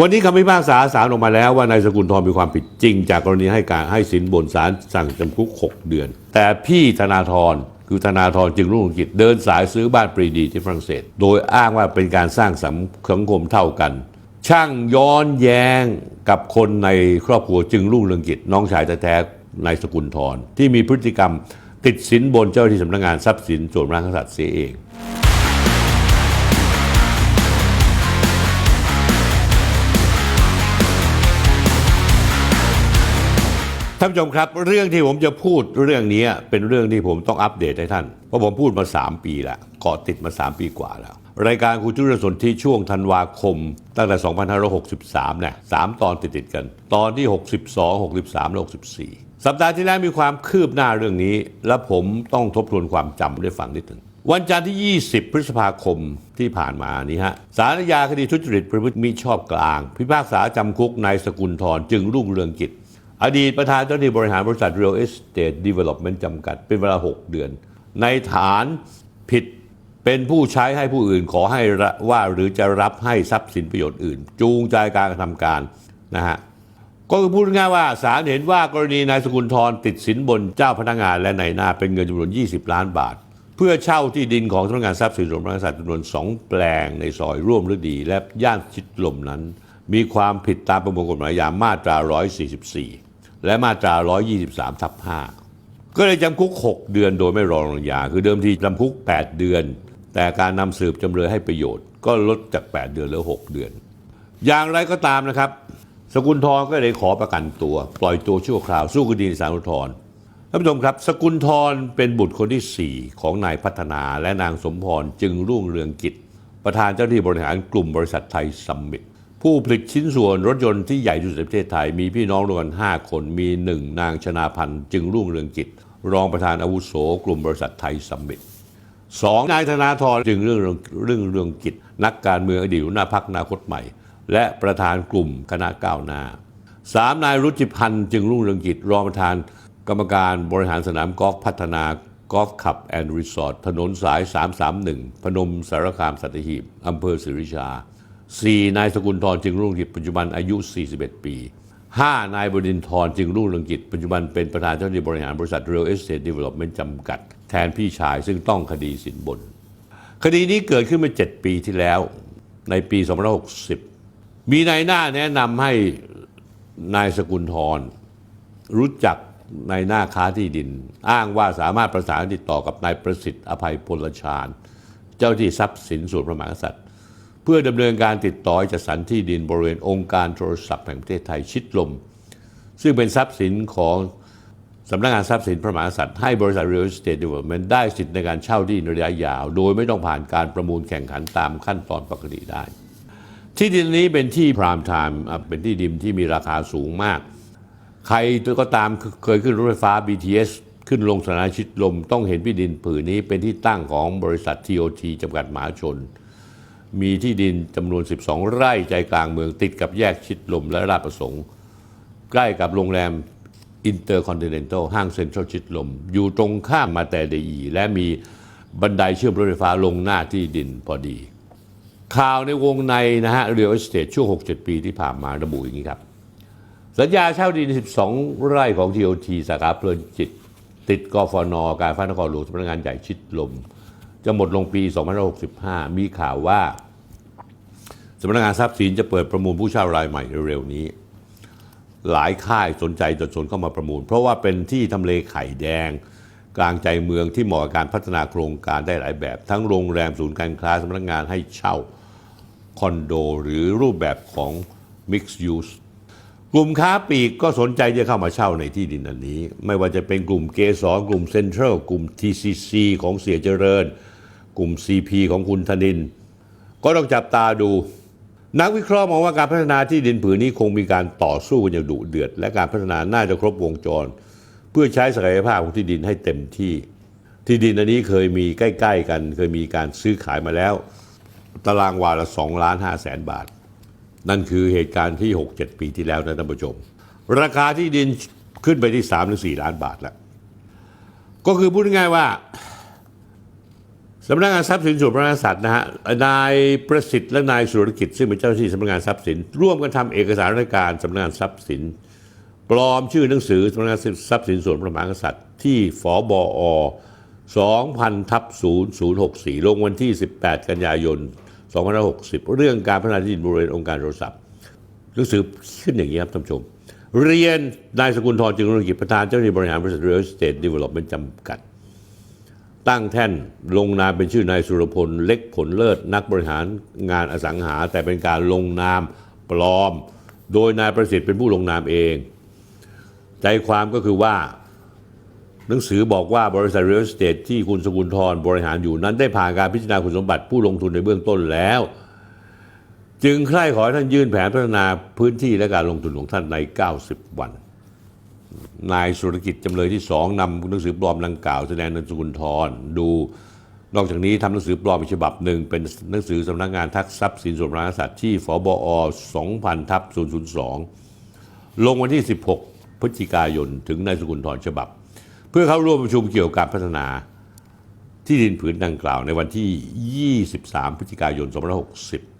วันนี้คำพิพากษาศาลออกมาแล้วว่านายสกุลทองมีความผิดจริง จากกรณีให้การให้สินบนศาลสั่งจำคุก 6 เดือน แต่พี่ธนาธรคือธนาธรจึงรุ่งเรืองกิจเดินสายซื้อบ้านปรีดีที่ฝรั่งเศส โดยอ้างว่าเป็นการสร้างสังคมเท่ากัน ช่างย้อนแย้งกับคนในครอบครัวจึงรุ่งเรืองกิจน้องชายแท้ๆนายสกุลทรที่มีพฤติกรรมติดสินบนเจ้าหน้าที่สำนักงานทรัพย์สินส่วนระมหากษัตริย์เสียเอง ท่านผู้ชมครับเรื่องที่ผมจะพูดเรื่องนี้เป็นเรื่องที่ผมต้องอัปเดตให้ท่าน เพราะผมพูดมา 3 ปีแล้วเกาะติดมา 3 ปีกว่าแล้ว รายการคุณจุลสนที่ช่วงธันวาคม ตั้งแต่ 2563เนี่ยสามตอนติดติดๆกัน ตอนที่ 62 63และ64 สัปดาห์ที่แล้วมีความคืบหน้าเรื่องนี้ และผมต้องทบทวนความจำด้วยฟังนิดหนึ่งวันจันทร์ที่ 20 พฤษภาคมที่ผ่านมานี้ฮะศาลอาญาคดีทุจริตประพฤติมิชอบกลาง พิพากษาจำคุกนายสกุลทรจึงรุ่งเรืองกิจ อดีตประธานเจ้าหน้าที่บริหารบริษัท Real Estate Development จำกัด เป็นเวลา 6 เดือน ในฐานผิดเป็นผู้ใช้ให้ผู้อื่นขอให้ว่าหรือจะรับให้ทรัพย์สินประโยชน์อื่น จูงใจการกระทำการนะฮะก็คือพูดง่ายว่าศาลเห็นว่ากรณีนายสกุลทรติดสินบนเจ้าพนักงานและนายหน้าเป็นเงินจำนวน 20 ล้านบาท เพื่อเช่าที่ดินของสำนักงานทรัพย์สินส่วนพระมหากษัตริย์จำนวน 2 แปลงในซอยร่วมฤดี และย่านชิดลมนั้น มีความผิดตามประมวลกฎหมายยามาตรา 144 และมาตรา 123ทับ5ก็เลยจำคุก 6 เดือนโดยไม่รอลงอาญาคือเดิมทีจำคุก 8 เดือน แต่การนำสืบจำเลยให้ประโยชน์ ก็ลดจาก 8 เดือนเหลือ 6 เดือน อย่างไรก็ตามนะครับ สกุลทรก็เลยขอประกันตัว ปล่อยตัวชั่วคราวสู้คดีในศาลอุทธรณ์ท่านผู้ชมครับ สกุลทรเป็นบุตรคนที่ 4 ของนายพัฒนาและนางสมพรจึงรุ่งเรืองกิจ ประธานเจ้าหน้าที่บริหารกลุ่มบริษัทไทยซัมมิต ผู้ผลิตชิ้นส่วนรถยนต์ที่ใหญ่ที่สุดในประเทศไทย มีพี่น้องรวมกัน5 คน มีหนึ่งนางชนาพันธ์จึงรุ่งเรืองกิจ รองประธานอาวุโสกลุ่มบริษัทไทยซัมมิตสองนายธนาธรจึงเรื่องเรื่องเรื่องกิจ นักการเมืองอดีตหัวหน้าพักนาคตใหม่ และประธานกลุ่มคณะก้าวหน้าสามนายรุจิพันธ์จึงรุ่งเรืองกิจ รองประธานกรรมการบริหารสนามกอล์ฟพัฒนากอล์ฟคลับแอนด์รีสอร์ทถนนสาย 331 พนมสารคามสัตหีบอำเภอสิริชา 4. นายสกุลทรจึงรุ่งเรืองกิจปัจจุบันอายุ 41 ปี 5. นายบดินทรจึงรุ่งเรืองกิจปัจจุบันเป็นประธานเจ้าหน้าที่บริหารบริษัท Real Estate Development จำกัด แทนพี่ชายซึ่งต้องคดีสินบน คดีนี้เกิดขึ้นมา7ปีที่แล้วในปี2560 มีนายหน้าแนะนำให้นายสกุลทรรู้จักนายหน้าค้าที่ดิน อ้างว่าสามารถประสานติดต่อกับนายประสิทธิ์อภัยพลชาญ เจ้าที่ทรัพย์สินส่วนพระมหากษัตริย์ เพื่อดำเนินการติดต่อจัดสรรที่ดินบริเวณองค์การโทรศัพท์แห่งประเทศไทยชิดลม ซึ่งเป็นทรัพย์สินของสำนักงานทรัพย์สินพระมหากษัตริย์ให้บริษัท Real Estate Development ได้สิทธิ์ในการเช่าที่ดินระยะยาว โดยไม่ต้องผ่านการประมูลแข่งขันตามขั้นตอนปกติได้ ที่ดินนี้เป็นที่พรามไทม์เป็นที่ดินที่มีราคาสูงมาก ใครก็ตามเคยขึ้นรถไฟฟ้า BTS ขึ้นลงสถานีชิดลมต้องเห็นที่ดินผืนนี้เป็นที่ตั้งของบริษัท TOT จำกัดมหาชน มีที่ดินจำนวน 12 ไร่ใจกลางเมืองติดกับแยกชิดลมและราชประสงค์ ใกล้กับโรงแรมอินเตอร์คอนติเนนตัลห้างเซ็นทรัลชิดลม อยู่ตรงข้ามมาแต่เดีและมีบันไดเชื่อมรถไฟฟ้าลงหน้าที่ดินพอดี ข่าวในวงในนะฮะเรียลเอสเตทช่วง 6-7 ปีที่ผ่านมาระบุอย่างนี้ครับ สัญญาเช่าดิน 12 ไร่ของ TOT สาขาเพลินจิต ติดกฟน การฟ้านครหลวงสำนักงานใหญ่ชิดลม จะหมดลงปี 2565 มีข่าวว่า สำนักงานทรัพย์สินจะเปิดประมูลผู้เช่ารายใหม่เร็วๆนี้ หลายค่ายสนใจจะชนเข้ามาประมูล เพราะว่าเป็นที่ทำเลไข่แดง กลางใจเมืองที่เหมาะกับการพัฒนาโครงการได้หลายแบบ ทั้งโรงแรมศูนย์การค้าสำนักงานให้เช่าคอนโด หรือรูปแบบของ Mixed Use กลุ่มค้าปลีกก็สนใจจะเข้ามาเช่าในที่ดินอันนี้ ไม่ว่าจะเป็นกลุ่มเกสรกลุ่มเซ็นทรัลกลุ่ม TCC ของเสียเจริญ กลุ่ม CP ของคุณธนิน ก็ต้องจับตาดู นักวิเคราะห์มองว่าการพัฒนาที่ดินผืนนี้คงมีการต่อสู้กันอย่างดุเดือด และการพัฒนาน่าจะครบวงจร เพื่อใช้ศักยภาพของที่ดินให้เต็มที่ ที่ดินอันนี้เคยมีใกล้ ๆ กัน เคยมีการซื้อขายมาแล้ว ตารางวาละ2ล้าน5แสนบาท นั่นคือเหตุการณ์ที่ 6-7 ปีที่แล้วนะท่านผู้ชม ราคาที่ดินขึ้นไปที่3-4ล้านบาทแล้วก็คือพูดง่ายๆว่า สำนักงานทรัพย์สินส่วนพระมหากษัตริย์นะฮะนายประสิทธิ์และนายสุรกิจซึ่งเป็นเจ้าหน้าที่สำนักงานทรัพย์สิน ร่วมกันทำเอกสารราชการสำนักงานทรัพย์สิน ปลอมชื่อหนังสือสำนักงานทรัพย์สินส่วนพระมหากษัตริย์ ที่ฝบอ2000ทับ0064 ลงวันที่ 18 กันยายน 2560 เรื่องการพัฒนาที่ดินบริเวณองค์การโทรศัพท์หนังสือขึ้นอย่างนี้ครับท่านผู้ชม เรียนนายสกุลทรจึงรุ่งกิจประธานเจ้าหน้าที่บริหารบริษัท Real Estate Development จำกัด ตั้งแท่นลงนามเป็นชื่อนายสุรพล เล็กผลเลิศนักบริหารงานอสังหา แต่เป็นการลงนามปลอม โดยนายประสิทธิ์เป็นผู้ลงนามเอง ใจความก็คือว่า หนังสือบอกว่าบริษัท Real Estate ที่คุณสกุลทรบริหารอยู่นั้นได้ผ่านการพิจารณาคุณสมบัติผู้ลงทุนในเบื้องต้นแล้ว จึงใคร่ขอให้ท่านยื่นแผนพัฒนาพื้นที่และการลงทุนของท่านใน 90 วัน นายสุรกิจจำเลยที่สองนำหนังสือปลอมดังกล่าวแสดงนามสกุลทรดู นอกจากนี้ทำหนังสือปลอมอีกฉบับหนึ่ง เป็นหนังสือสำนักงานทักทรัพย์สินส่วนพระมหากษัตริย์ที่ฝบอ2000ทับ002 ลงวันที่ 16 พฤศจิกายนถึงนายสกุลทรฉบับ เพื่อเข้าร่วมประชุมเกี่ยวกับการพัฒนาที่ดินผืนดังกล่าวในวันที่ 23 พฤศจิกายน2560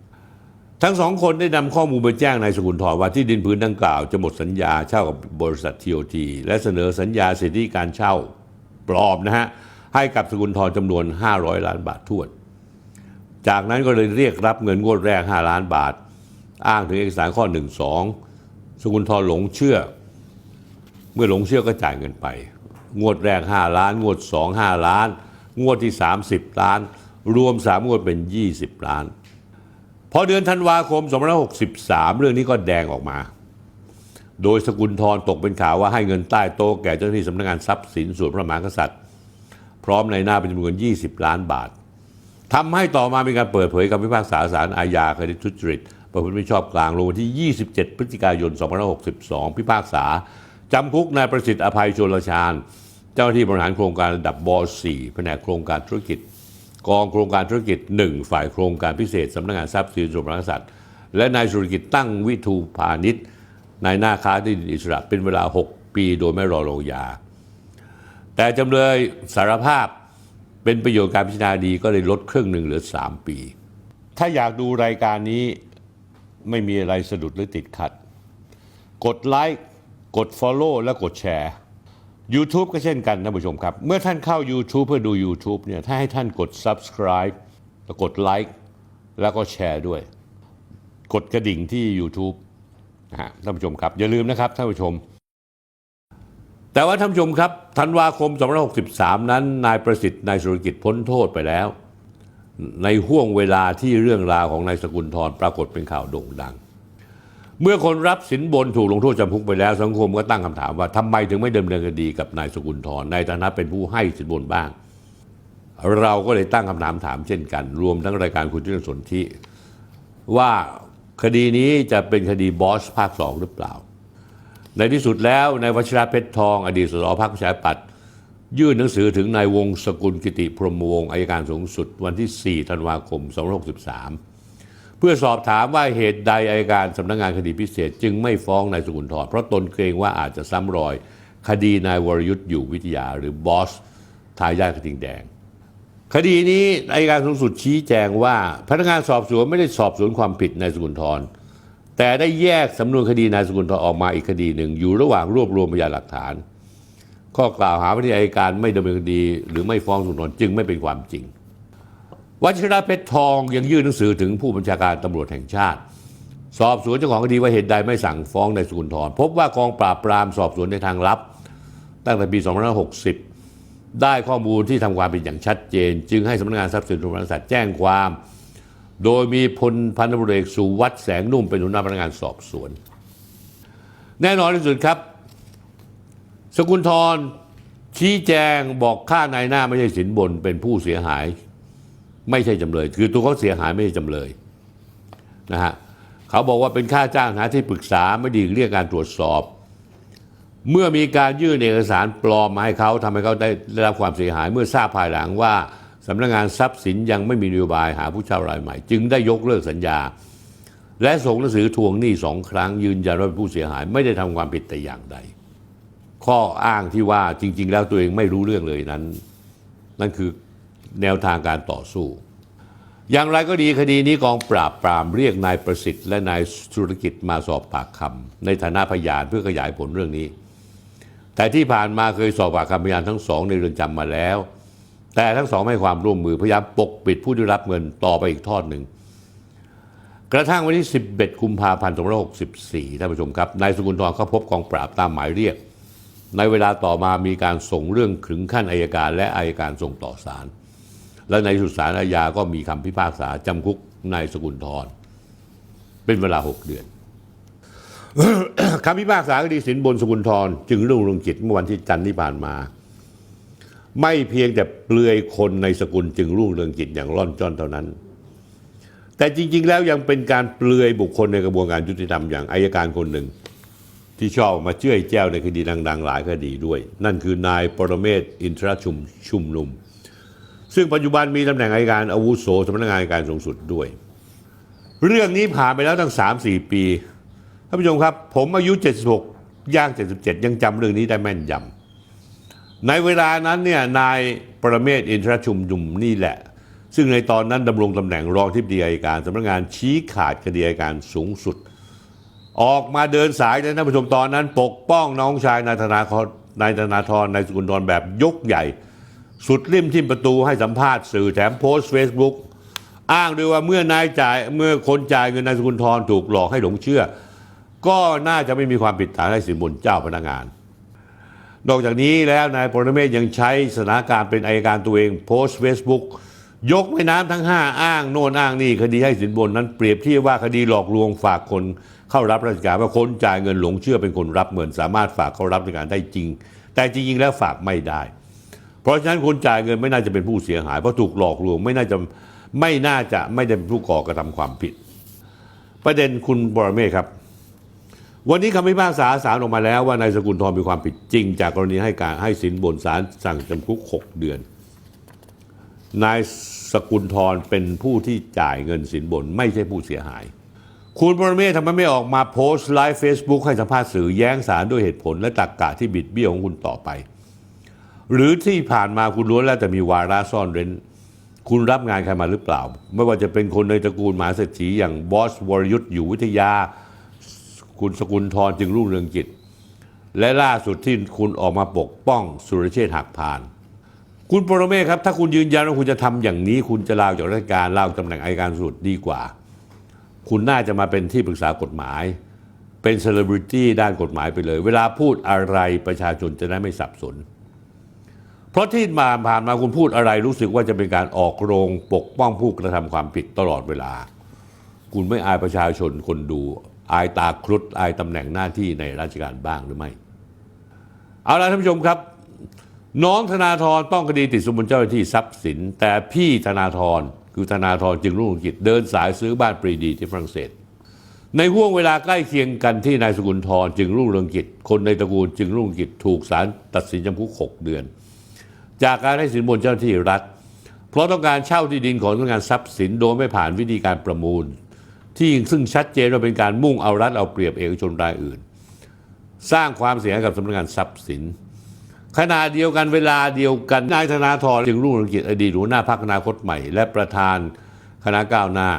ทั้งสองคนได้นำข้อมูลไปแจ้งนายสกุลทรว่าที่ดินผืนดังกล่าว จะหมดสัญญาเช่ากับบริษัททีโอทีและเสนอสัญญาสิทธิการเช่าปลอมนะฮะให้กับสกุลทรจำนวน 500 ล้านบาททวน จากนั้นก็เลยเรียกรับเงินงวดแรก 5 ล้านบาท อ้างถึงเอกสารข้อ 1 2 สกุลทรหลงเชื่อ เมื่อหลงเชื่อก็จ่ายเงินไป งวดแรก 5 ล้าน งวด 2 5 ล้าน งวดที่ 30 ล้าน รวม 3 งวดเป็น 20 ล้าน พอเดือนธันวาคม2563 เรื่องนี้ก็แดงออกมา โดยสกุลทรตกเป็นข่าวว่าให้เงินใต้โต๊ะแก่เจ้าหน้าที่สำนักงานทรัพย์สินส่วนพระมหากษัตริย์ พร้อมในหน้าเป็นจำนวน 20 ล้านบาททำให้ต่อมามีการเปิดเผยคำพิพากษาศาลอาญาคดีทุจริตประพฤติมิชอบกลางลงวันที่ 27 พฤศจิกายน 2562 พิพากษาจำคุกนายประสิทธิ์อภัยโชลชาญ เจ้าหน้าที่บริหารโครงการระดับบ4แผนกโครงการธุรกิจ กองโครงการธุรกิจ 1 ฝ่ายโครงการพิเศษสำนักงานทรัพย์สินส่วนพระกษัตริย์ และนายสุรกิจตั้งวิทูพาณิชย์นายหน้าค้าที่ดินอิสระเป็นเวลา 6 ปีโดยไม่รอลงยา แต่จำเลยสารภาพเป็นประโยชน์การพิจารณาดีก็เลยลดครึ่งหนึ่งเหลือ 3 ปี ถ้าอยากดูรายการนี้ไม่มีอะไรสะดุดหรือติดขัด กดไลค์กด Follow และกดแชร์ YouTube ก็เช่นกันท่านผู้ชมครับ เมื่อท่านเข้า YouTube เพื่อดู YouTube เนี่ยถ้าให้ท่านกด Subscribe แล้วกดไลค์แล้วก็แชร์ด้วย กดกระดิ่งที่ YouTube นะฮะท่านผู้ชมครับ อย่าลืมนะครับท่านผู้ชม แต่ว่าท่านผู้ชมครับธันวาคม 2563 นั้น นายประสิทธิ์นายสุรกิจพ้นโทษไปแล้ว ในห่วงเวลาที่เรื่องราวของนายสกุลทรปรากฏเป็นข่าวโด่งดัง เมื่อคนรับสินบนถูกลงโทษจำคุกไปแล้ว สังคมก็ตั้งคำถามว่าทำไมถึงไม่ดำเนินคดีกับนายสกุลทรในฐานะเป็นผู้ให้สินบนบ้าง เราก็เลยตั้งคำถามถามเช่นกัน รวมทั้งรายการคุณจุลสนธิว่าคดีนี้จะเป็นคดีบอสภาคสองหรือเปล่า ในที่สุดแล้วนายวชิระเพชรทอง อดีตสสพรรคประชาธิปัตย์ยื่นหนังสือถึงนายวงสกุลกิติพรหมวงอายการสูงสุด วันที่ 4 ธันวาคม 2563 เพื่อสอบถามว่าเหตุใดอายการสำนักงานคดีพิเศษ จึงไม่ฟ้องนายสกุลทรเพราะตนเกรงว่าอาจจะซ้ำรอย คดีนายวรยุทธ์อยู่วิทยาหรือบอสทายาทกระทิงแดง คดีนี้อายการสูงสุดชี้แจงว่า พนักงานสอบสวนไม่ได้สอบสวนความผิดนายสกุลทรแต่ได้แยกสำนวนคดีนายสกุลทรออกมาอีกคดีหนึ่ง อยู่ระหว่างรวบรวมพยานหลักฐาน ข้อกล่าวหาว่าที่อายการไม่ดำเนินคดี หรือไม่ฟ้องสกุลทรจึงไม่เป็นความจริง วชิระเพชรทองยังยื่นหนังสือถึงผู้บัญชาการตำรวจแห่งชาติ สอบสวนเจ้าของคดีว่าเหตุใดไม่สั่งฟ้องนายสกุลทรพบว่ากองปราบปรามสอบสวนในทางลับ ตั้งแต่ปี2560 ได้ข้อมูลที่ทำความผิดอย่างชัดเจน จึงให้สำนักงานทรัพย์สินส่วนพระมหากษัตริย์แจ้งความ โดยมีพลพันตำรวจเอกสุวัฒน์แสงนุ่มเป็นหัวหน้าพนักงานสอบสวน แน่นอนที่สุดครับ สกุลทรชี้แจงบอกค่านายหน้าไม่ใช่สินบนเป็นผู้เสียหาย ไม่ใช่จำเลย คือตัวเขาเสียหายไม่ใช่จำเลยนะฮะเขาบอกว่าเป็นค่าจ้างหาที่ปรึกษาไม่ดีเรียกการตรวจสอบ เมื่อมีการยื่นเอกสารปลอมมาให้เขาทำให้เขาได้ได้รับความเสียหาย เมื่อทราบภายหลังว่าสำนักงานทรัพย์สินยังไม่มีนโยบายหาผู้เช่ารายใหม่ จึงได้ยกเลิกสัญญา และส่งหนังสือทวงหนี้สองครั้งยืนยันว่าเป็นผู้เสียหายไม่ได้ทำความผิดแต่อย่างใด ข้ออ้างที่ว่าจริง ๆ แล้วตัวเองไม่รู้เรื่องเลยนั้น นั่นคือ แนวทางการต่อสู้ อย่างไรก็ดีคดีนี้กองปราบปรามเรียกนายประสิทธิ์และนายธุรกิจมาสอบปากคำในฐานะพยานเพื่อขยายผลเรื่องนี้ แต่ที่ผ่านมาเคยสอบปากคำพยานทั้งสองในเรือนจำมาแล้ว แต่ทั้งสองให้ความร่วมมือพยายามปกปิดผู้ได้รับเงินต่อไปอีกทอดหนึ่งกระทั่งวันที่ 11 กุมภาพันธ์2564 ท่านผู้ชมครับ นายสกุลทรเข้าพบกองปราบตามหมายเรียก ในเวลาต่อมามีการส่งเรื่องถึงขั้นอายการและอายการส่งต่อศาล และในสุดสารอาญาก็มีคำพิพากษาจำคุกนายสกุลทรเป็นเวลา 6 เดือนคำพิพากษาคดีสินบนสกุลทรจึงรุ่งเรืองกิจเมื่อวันที่จันทร์ที่ผ่านมา ไม่เพียงแต่เปลือยคนในสกุลจึงรุ่งเรืองกิจอย่างร่อนจ้อนเท่านั้น แต่จริง ๆ แล้วยังเป็นการเปลือยบุคคลในกระบวนการยุติธรรมอย่างอายการคนหนึ่ง ที่ชอบมาเชื่อแจ้วในคดีดัง ๆ หลายคดีด้วย นั่นคือนายปรเมศอินทรชุมชุมนุม ซึ่งปัจจุบันมีตำแหน่งอายการอาวุโสสำนักงานอัยการสูงสุดด้วย เรื่องนี้ผ่านไปแล้วตั้ง 3-4 ปีท่านผู้ชมครับ ผมอายุ 76ย่าง 77 ยังจำเรื่องนี้ได้แม่นยำในเวลานั้นเนี่ยนายประเมศอินทรชุมนุมนี่แหละ ซึ่งในตอนนั้นดำรงตำแหน่งรองที่ปรึกษายการสำนักงานชี้ขาดคดีอัยการสูงสุด ออกมาเดินสายเลยท่านผู้ชมตอนนั้น ปกป้องน้องชายนายธนาธรนายธนาธรนายสกุลธรแบบยกใหญ่ สุดริมทิ่มประตูให้สัมภาษณ์สื่อแถมโพสต์เฟซบุ๊กอ้างด้วยว่าเมื่อนายจ่ายเมื่อคนจ่ายเงินนายสกุลทรถูกหลอกให้หลงเชื่อ ก็น่าจะไม่มีความผิดฐานให้สินบนเจ้าพนักงาน นอกจากนี้แล้วนายปรเมศยังใช้สถานการณ์เป็นอายการตัวเองโพสต์เฟซบุ๊กยกแม่น้ำทั้ง 5 อ้างโน่นอ้างนี่คดีให้สินบนนั้นเปรียบเทียบว่าคดีหลอกลวงฝากคนเข้ารับราชการว่าคนจ่ายเงินหลงเชื่อเป็นคนรับเงินสามารถฝากเข้ารับราชการได้จริง แต่จริงๆแล้วฝากไม่ได้ เพราะฉะนั้นคนจ่ายเงินไม่น่าจะเป็นผู้เสียหาย เพราะถูกหลอกลวงไม่น่าจะไม่น่าจะไม่ได้เป็นผู้ก่อกระทำความผิด ประเด็นคุณบรเมศครับ วันนี้คำพิพากษาศาลออกมาแล้วว่านายสกุลทรมีความผิดจริง จากกรณีให้การให้สินบนศาลสั่งจำคุก 6 เดือน นายสกุลทรเป็นผู้ที่จ่ายเงินสินบนไม่ใช่ผู้เสียหาย คุณบรเมศทำไมไม่ออกมาโพสต์ไลฟ์เฟซบุ๊กให้สัมภาษณ์สื่อแย้งศาลด้วยเหตุผลและตรรกกะที่บิดเบี้ยวของคุณต่อไป หรือที่ผ่านมาคุณล้วนแล้วแต่มีวาระซ่อนเร้น คุณรับงานใครมาหรือเปล่า ไม่ว่าจะเป็นคนในตระกูลหมหาเศรษฐีอย่างบอสวรยุทธ์อยู่วิทยา คุณสกุลทรจึงรุ่งเรืองกิจ และล่าสุดที่คุณออกมาปกป้องสุรเชษฐ์หักพาน คุณปรเมศครับ ถ้าคุณยืนยันว่าคุณจะทำอย่างนี้ คุณจะลาออกจากราชการลาออกตำแหน่งอัยการสุดดีกว่า คุณน่าจะมาเป็นที่ปรึกษากฎหมาย เป็นเซเลบริตี้ด้านกฎหมายไปเลย เวลาพูดอะไรประชาชนจะได้ไม่สับสน เพราะที่มาผ่านมาคุณพูดอะไรรู้สึกว่าจะเป็นการออกโรงปกป้องผู้กระทำความผิดตลอดเวลา คุณไม่อายประชาชนคนดู อายตาครุฑอายตำแหน่งหน้าที่ในราชการบ้างหรือไม่ เอาละท่านผู้ชมครับ น้องธนาธรต้องคดีติดสมบนเจ้าหน้าที่ทรัพย์สิน แต่พี่ธนาธรคือธนาธรจึงรุ่งเรืองกิจเดินสายซื้อบ้านปรีดีที่ฝรั่งเศสในห่วงเวลาใกล้เคียงกันที่นายสกุลทรจึงรุ่งเรืองกิจ คนในตระกูลจึงรุ่งเรืองกิจถูกศาลตัดสินจำคุก 6 เดือน จากการให้สินบนเจ้าหน้าที่รัฐ เพราะต้องการเช่าที่ดินของสำนักงานทรัพย์สินโดยไม่ผ่านวิธีการประมูล ที่ซึ่งชัดเจนว่าเป็นการมุ่งเอารัฐเอาเปรียบเอกชนรายอื่น สร้างความเสียหายกับสำนักงานทรัพย์สินขณะเดียวกันเวลาเดียวกันนายธนาธรจึงรุ่งเรืองกิจอดีตหัวหน้าพรรคอนาคตใหม่ และประธานคณะก้าวหน้า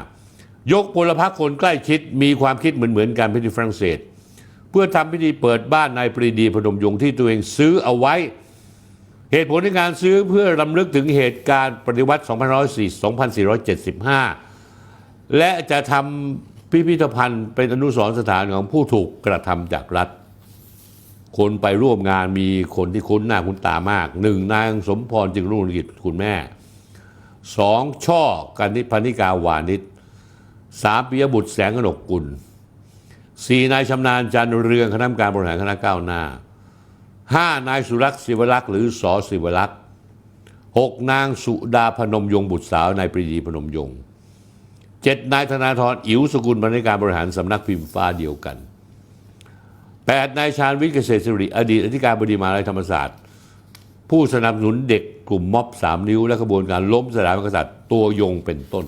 ยกพลพรรคคนใกล้ชิดมีความคิดเหมือนเหมือนกันพิธีฝรั่งเศส เพื่อทำพิธีเปิดบ้านนายปรีดีพนมยงค์ที่ตัวเองซื้อเอาไว้ เหตุผลในการซื้อเพื่อรำลึกถึงเหตุการณ์ปฏิวัติ 2475 และจะทำพิพิธภัณฑ์เป็นอนุสรณ์สถานของผู้ถูกกระทำจากรัฐ คนไปร่วมงานมีคนที่คุ้นหน้าคุ้นตามากหนึ่งนางสมพรจึงรุ่งเรืองกิจคุณแม่สองช่อกันนิพนิกาวานิชสามปิยบุตรแสงกนกกุลสี่นายชำนาญจันเรืองคณะกรรมการบริหารคณะก้าวหน้า ห้านายสุรักษ์ศิวรักษ์หรือสอศิวรักษ์หกนางสุดาพนมยงบุตรสาวนายปรีดีพนมยงเจ็ดนายธนาธรอิ๋วสกุลบรรณาธิการบริหารสำนักพิมพ์ฟ้าเดียวกันแปดนายชาญวิทย์เกษตรสิริอดีตอธิการบดีมหาวิทยาลัยธรรมศาสตร์ ผู้สนับสนุนเด็กกลุ่มม็อบสามนิ้ว และขบวนการล้มสถาบันกษัตริย์ตัวยงเป็นต้น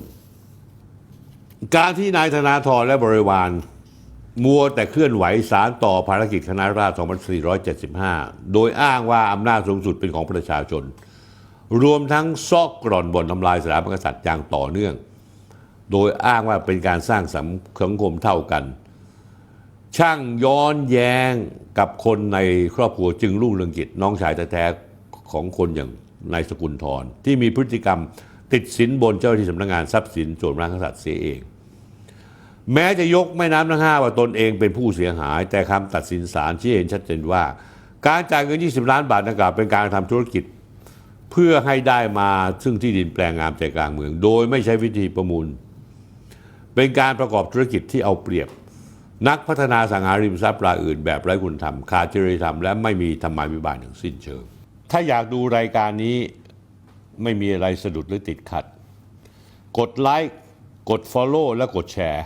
การที่นายธนาธรและบริวาร มัวแต่เคลื่อนไหวสารต่อภารกิจคณะราษฎร2475 โดยอ้างว่าอำนาจสูงสุดเป็นของประชาชน รวมทั้งซอกกร่อนบ่อนทำลายสถาบันกษัตริย์อย่างต่อเนื่อง โดยอ้างว่าเป็นการสร้างสังคมเท่ากัน ช่างย้อนแย้งกับคนในครอบครัวจึงรุ่งเรืองกิจน้องชายแท้ๆของคนอย่างนายสกุลทรที่มีพฤติกรรมติดสินบนเจ้าหน้าที่สำนักงานทรัพย์สินส่วนพระมหากษัตริย์เสียเอง แม้จะยกแม่น้ำทั้งห้าว่าตนเองเป็นผู้เสียหาย แต่คำตัดสินศาลชี้เห็นชัดเจนว่า การจ่ายเงิน 20 ล้านบาทดังกล่าวเป็นการทำธุรกิจ เพื่อให้ได้มาซึ่งที่ดินแปลงงามใจกลางเมือง โดยไม่ใช้วิธีประมูล เป็นการประกอบธุรกิจที่เอาเปรียบ นักพัฒนาสังหาริมทรัพย์รายอื่น แบบไร้คุณธรรมขาดจริยธรรมและไม่มีธรรมาภิบาลอย่างสิ้นเชิง ถ้าอยากดูรายการนี้ไม่มีอะไรสะดุดหรือติดขัด กดไลค์กด Follow และกดแชร์